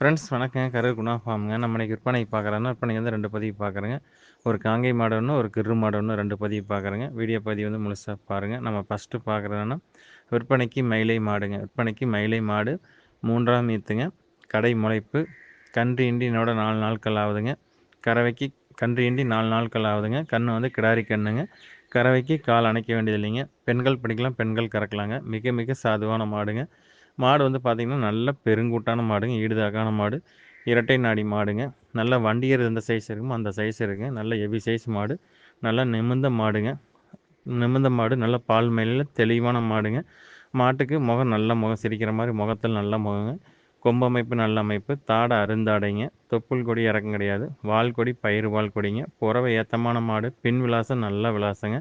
Friends வணக்கம் கரு குணா ஃபார்முங்க. நம்ம இன்றைக்கி விற்பனை பார்க்குறோன்னா விற்பனை வந்து ரெண்டு பதிவு பார்க்குறேங்க. ஒரு காங்கை மாடு ஒன்று ஒரு கிரு மாடு ஒன்று ரெண்டு பதிவு பார்க்குறேங்க. வீடியோ பதிவு வந்து முழுசாக பாருங்கள் நம்ம ஃபஸ்ட்டு பார்க்குறதுன்னா விற்பனைக்கு மயிலை மாடுங்க. விற்பனைக்கு மயிலை மாடு மூன்றாம் ஈத்துங்க. கடை முளைப்பு கன்று இண்டினோட நாலு நாட்கள் ஆகுதுங்க. கறவைக்கு கன்று இண்டி நாலு நாட்கள் ஆகுதுங்க. கன்று வந்து கிடாரி கண்ணுங்க கறவைக்கு கால் அணைக்க வேண்டியது இல்லைங்க பெண்கள் பிடிக்கலாம் பெண்கள் கறக்கலாங்க. மிக மிக சாதுவான மாடுங்க. மாடு வந்து பார்த்திங்கன்னா நல்ல பெருங்கூட்டான மாடுங்க. ஈடுதாக்கான மாடு. இரட்டை நாடி மாடுங்க. நல்ல வண்டியர் எந்த சைஸ் இருக்குமோ அந்த சைஸ் இருக்குங்க. நல்ல ஹெவி சைஸ் மாடு. நல்லா நிமிர்ந்த மாடுங்க. நிமிர்ந்த மாடு நல்ல பால் மேலில் தெளிவான மாடுங்க. மாட்டுக்கு முகம் நல்ல முகம் சிரிக்கிற மாதிரி முகத்தில் நல்ல முகங்க. கொம்பு அமைப்பு நல்ல அமைப்பு. தாடை அருந்தாடைங்க. தொப்புள் கொடி இறக்கம் கிடையாது. வால் கொடி பயிர் வால் கொடிங்க. புறவை ஏத்தமான மாடு. பின் விலாசம் நல்ல விலாசங்க.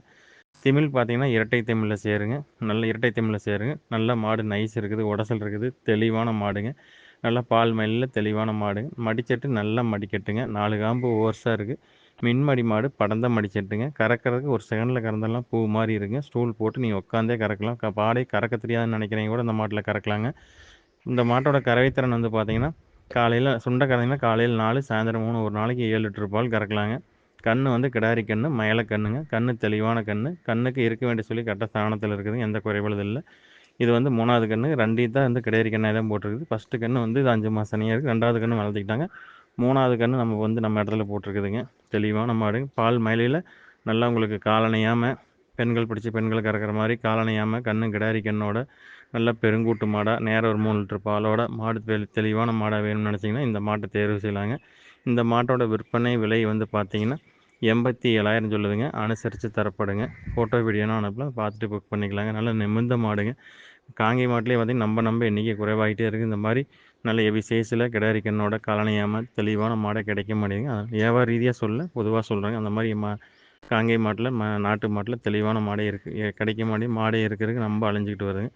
திமிழ் பார்த்தீங்கன்னா இரட்டை திமிழில் சேருங்க. நல்ல இரட்டை திமிழில் சேருங்க. நல்ல மாடு நைஸ் இருக்குது. உடசல் இருக்குது. தெளிவான மாடுங்க. நல்லா பால் மயிலில் தெளிவான மாடுங்க. மடிச்சட்டு நல்லா மடிக்கட்டுங்க. நாலு காம்பு ஓர்ஸாக இருக்குது மின்மடி மாடு படந்த மடிச்சட்டுங்க. கறக்கிறதுக்கு ஒரு செகண்டில் கறந்தெல்லாம் பூ மாதிரி இருக்குங்க. ஸ்டூல் போட்டு நீங்கள் உட்காந்தே கறக்கலாம். க பாடை கறக்க தெரியாதுன்னு நினைக்கிறீங்க கூட இந்த மாட்டில் கறக்கலாங்க. இந்த மாட்டோட கறவைத்திறன் வந்து பார்த்தீங்கன்னா காலையில் சுண்டை கறந்தீங்கன்னா காலையில் நாலு சாயந்தரம் மூணு ஒரு நாளைக்கு ஏழு லிட்டர் பால் கறக்கலாங்க. கண் வந்து கிடாரி கண் மயில கண்ணுங்க. கண் தெளிவான கண் கண்ணுக்கு இருக்க வேண்டிய சொல்லி கரெக்டாக ஸ்தானத்தில் இருக்குது. எந்த குறைபாடு இல்லை. இது வந்து மூணாவது கன்று ரெண்டையும் தான் வந்து கிடாரி கண்ணாக தான் போட்டிருக்குது. ஃபஸ்ட்டு கன்று வந்து இது அஞ்சு மாதம் சனியாக இருக்குது ரெண்டாவது கன்று வளர்த்துக்கிட்டாங்க. மூணாவது கன்று நம்ம வந்து நம்ம இடத்துல போட்டிருக்குதுங்க. தெளிவான மாடு பால் மயிலையில் நல்லா உங்களுக்கு காலணையாமல் பெண்கள் பிடிச்சி பெண்கள் கறக்கிற மாதிரி காலணையாமல் கண்ணு கிடாரி கண்ணோட நல்ல பெருங்கூட்டு மாடாக நேரம் ஒரு மூணு லிட்டர் பாலோட மாடு தெளிவான மாடாக வேணும்னு நினச்சிங்கன்னா இந்த மாட்டை தேர்வு செய்யலாங்க. இந்த மாட்டோட விற்பனை விலை வந்து பார்த்திங்கன்னா எண்பத்தி ஏழாயிரம் சொல்லுதுங்க. அனுசரித்து தரப்படுங்க. ஃபோட்டோ வீடியோனா அனுப்பலாம் பார்த்துட்டு புக் பண்ணிக்கலாங்க. நல்ல நிமிர்ந்த மாடுங்க. காங்கை மாட்டிலே பார்த்திங்கன்னா நம்ம நம்ம எண்ணிக்கை குறைவாகிட்டே இருக்குது இந்த மாதிரி நல்ல எவி சைஸில் கிடாரி கலனையாமல் தெளிவான மாடை கிடைக்க மாட்டேங்குது வியாபார ரீதியாக சொல்ல பொதுவாக சொல்கிறாங்க அந்த மாதிரி மா காங்கை மாட்டில் ம நாட்டு மாட்டில் தெளிவான மாடே இருக்குது கிடைக்க மாட்டேங்க மாடே இருக்கிறதுக்கு நம்ம அழிஞ்சிக்கிட்டு வருதுங்க.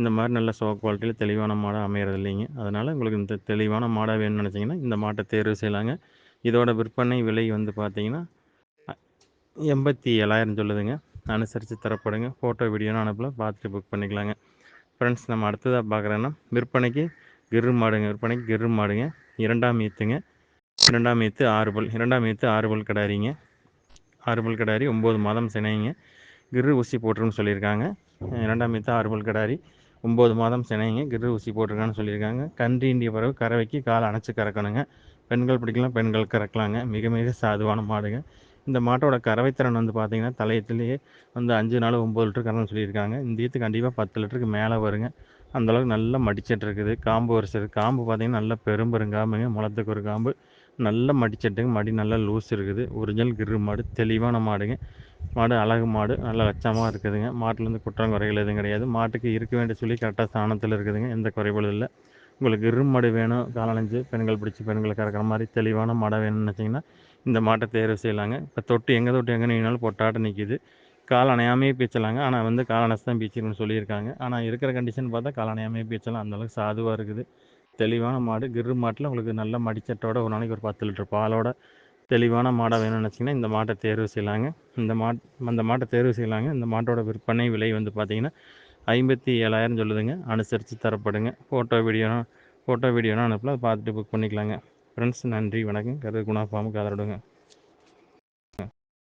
இந்த மாதிரி நல்ல சோ குவாலிட்டியில் தெளிவான மாடாக அமையிறது இல்லைங்க. அதனால் உங்களுக்கு இந்த தெளிவான மாடாக வேணும்னு நினச்சிங்கன்னா இந்த மாட்டை தேர்வு செய்யலாங்க. இதோட விற்பனை விலை வந்து பார்த்திங்கன்னா எண்பத்தி ஏழாயிரம் சொல்லுதுங்க. அனுசரித்து தரப்படுங்க. ஃபோட்டோ வீடியோன்னு அனுப்பலாம் பார்த்துட்டு புக் பண்ணிக்கலாங்க. ஃப்ரெண்ட்ஸ் நம்ம அடுத்ததாக பார்க்குறேன்னா விற்பனைக்கு கிரு மாடுங்க. விற்பனைக்கு கிரு மாடுங்க. இரண்டாம் ஈத்துங்க. இரண்டாம் ஈத்து ஆறு பல். இரண்டாம் ஈத்து ஆறு பல் கிடாரிங்க. ஆறு பல் கிடாரி ஒம்பது மாதம் சினைங்க. கிரு ஊசி போட்டுருன்னு சொல்லியிருக்காங்க. இரண்டாம் ஈத்து ஆறு பல் கிடாரி. ஒம்பது மாதம் சினைங்க கிரு ஊசி போட்டிருக்கான்னு சொல்லியிருக்காங்க. கன்று இண்டிய பிறகு கறவைக்கு கால் அணைச்சி கறக்கணுங்க. பெண்கள் பிடிக்கலாம் பெண்கள் கறக்கலாங்க. மிக மிக சாதுவான மாடுங்க. இந்த மாட்டோட கறவைத்திறன் வந்து பார்த்திங்கன்னா தலையத்துலேயே வந்து அஞ்சு நாள் ஒம்பது லிட்டர் கறந்து சொல்லியிருக்காங்க. இந்த ஈத்து கண்டிப்பாக பத்து லிட்டருக்கு மேலே வருங்க. அந்தளவுக்கு நல்லா மடிச்சட்டு இருக்குது காம்பு வரிசை காம்பு பார்த்திங்கன்னா நல்லா பெரும்பெருங்காம்புங்க முளத்துக்கு ஒரு காம்பு. நல்ல மடிச்சட்டுங்க. மடி நல்லா லூஸ் இருக்குது. ஒரிஜினல் கிரு மாடு தெளிவான மாடுங்க. மாடு அழகு மாடு நல்ல லட்சமாக இருக்குதுங்க. மாட்டிலேருந்து குற்றம் குறைகள் எதுவும் கிடையாது. மாட்டுக்கு இருக்க வேண்டிய சொல்லி கரெக்டாக ஸ்தானத்தில் இருக்குதுங்க. எந்த குறைபாடும் இல்லை. உங்களுக்கு இரு மாடு வேணும் காலஞ்சு பெண்கள் பிடிச்சி பெண்களை கறக்கிற மாதிரி தெளிவான மாடை வேணும்னு நினச்சிங்கன்னா இந்த மாட்டை தேர்வு செய்யலாங்க. இப்போ தொட்டு எங்கே தொட்டு எங்கே நீனாலும் பொட்டாட்டம் நிற்கிது கால் அணையாமையே பீச்சலாங்க ஆனால் வந்து கால் அணைச்சி தான் பீச்சிக்கணும்னு சொல்லியிருக்காங்க. ஆனால் இருக்கிற கண்டிஷன் பார்த்தா கால் அணையாமையே பீச்சலாம் அந்தளவுக்கு சாதுவாக இருக்குது. தெளிவான மாடு கிரு மாட்டில் உங்களுக்கு நல்ல மடிச்சட்டோட ஒரு நாளைக்கு ஒரு பத்து லிட்டர் பாலோட தெளிவான மாடாக வேணும்னு நினச்சிங்கன்னா இந்த மாட்டை தேர்வு செய்யலாங்க. இந்த மாட் அந்த மாட்டை தேர்வு செய்யலாங்க. இந்த மாட்டோட விற்பனை விலை வந்து பார்த்திங்கன்னா ஐம்பத்தி ஏழாயிரம் சொல்லுதுங்க. அனுசரித்து தரப்படுங்க. ஃபோட்டோ வீடியோனா ஃபோட்டோ வீடியோனா அனுப்பலாம் பார்த்துட்டு புக் பண்ணிக்கலாங்க. ஃப்ரெண்ட்ஸ் நன்றி வணக்கம். கருது குணா ஃபார்முக்கு ஆதரவுங்க